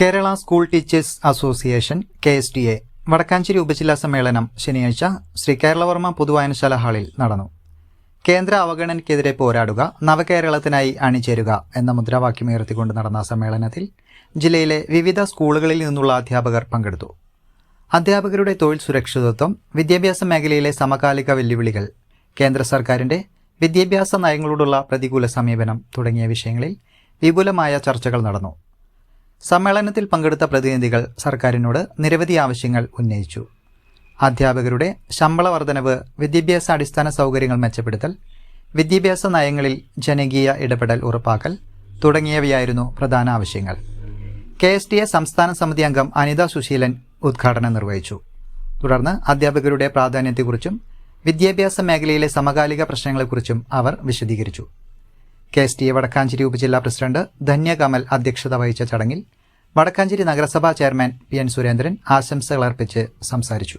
Kerala school teachers association K S T A Vadakkanchery ഉപജില്ലാ സമ്മേളനം ശനിയാഴ്ച ശ്രീ കേരളവർമ്മ പൊതുവായനശാല ഹാളിൽ നടന്നു. കേന്ദ്ര അവഗണനയ്ക്കെതിരെ പോരാടുക നവകേരളത്തിനായി അണിചേരുക എന്ന മുദ്രാവാക്യമുയർത്തിക്കൊണ്ട് നടന്ന സമ്മേളനത്തിൽ ജില്ലയിലെ വിവിധ സ്കൂളുകളിൽ നിന്നുള്ള അധ്യാപകർ പങ്കെടുത്തു. അധ്യാപകരുടെ തൊഴിൽ സുരക്ഷിതത്വം വിദ്യാഭ്യാസ മേഖലയിലെ സമകാലിക വെല്ലുവിളികൾ കേന്ദ്ര സർക്കാരിന്റെ വിദ്യാഭ്യാസ നയങ്ങളോടുള്ള പ്രതികൂല സമീപനം തുടങ്ങിയ വിഷയങ്ങളിൽ വിപുലമായ ചർച്ചകൾ നടന്നു. സമ്മേളനത്തിൽ പങ്കെടുത്ത പ്രതിനിധികൾ സർക്കാരിനോട് നിരവധി ആവശ്യങ്ങൾ ഉന്നയിച്ചു. അധ്യാപകരുടെ ശമ്പള വർധനവ് വിദ്യാഭ്യാസ അടിസ്ഥാന സൗകര്യങ്ങൾ മെച്ചപ്പെടുത്തൽ വിദ്യാഭ്യാസ നയങ്ങളിൽ ജനകീയ ഇടപെടൽ ഉറപ്പാക്കൽ തുടങ്ങിയവയായിരുന്നു പ്രധാന ആവശ്യങ്ങൾ. കെ എസ് ടി എ സംസ്ഥാന സമിതി അംഗം അനിത സുശീലൻ ഉദ്ഘാടനം നിർവഹിച്ചു. തുടർന്ന് അധ്യാപകരുടെ പ്രാധാന്യത്തെക്കുറിച്ചും വിദ്യാഭ്യാസ മേഖലയിലെ സമകാലിക പ്രശ്നങ്ങളെക്കുറിച്ചും അവർ വിശദീകരിച്ചു. K S T A Vadakkanchery ഉപജില്ലാ പ്രസിഡന്റ് ധന്യകമൽ അധ്യക്ഷത വഹിച്ച ചടങ്ങിൽ വടക്കാഞ്ചേരി നഗരസഭാ ചെയർമാൻ പി എൻ സുരേന്ദ്രൻ ആശംസകൾ അർപ്പിച്ച് സംസാരിച്ചു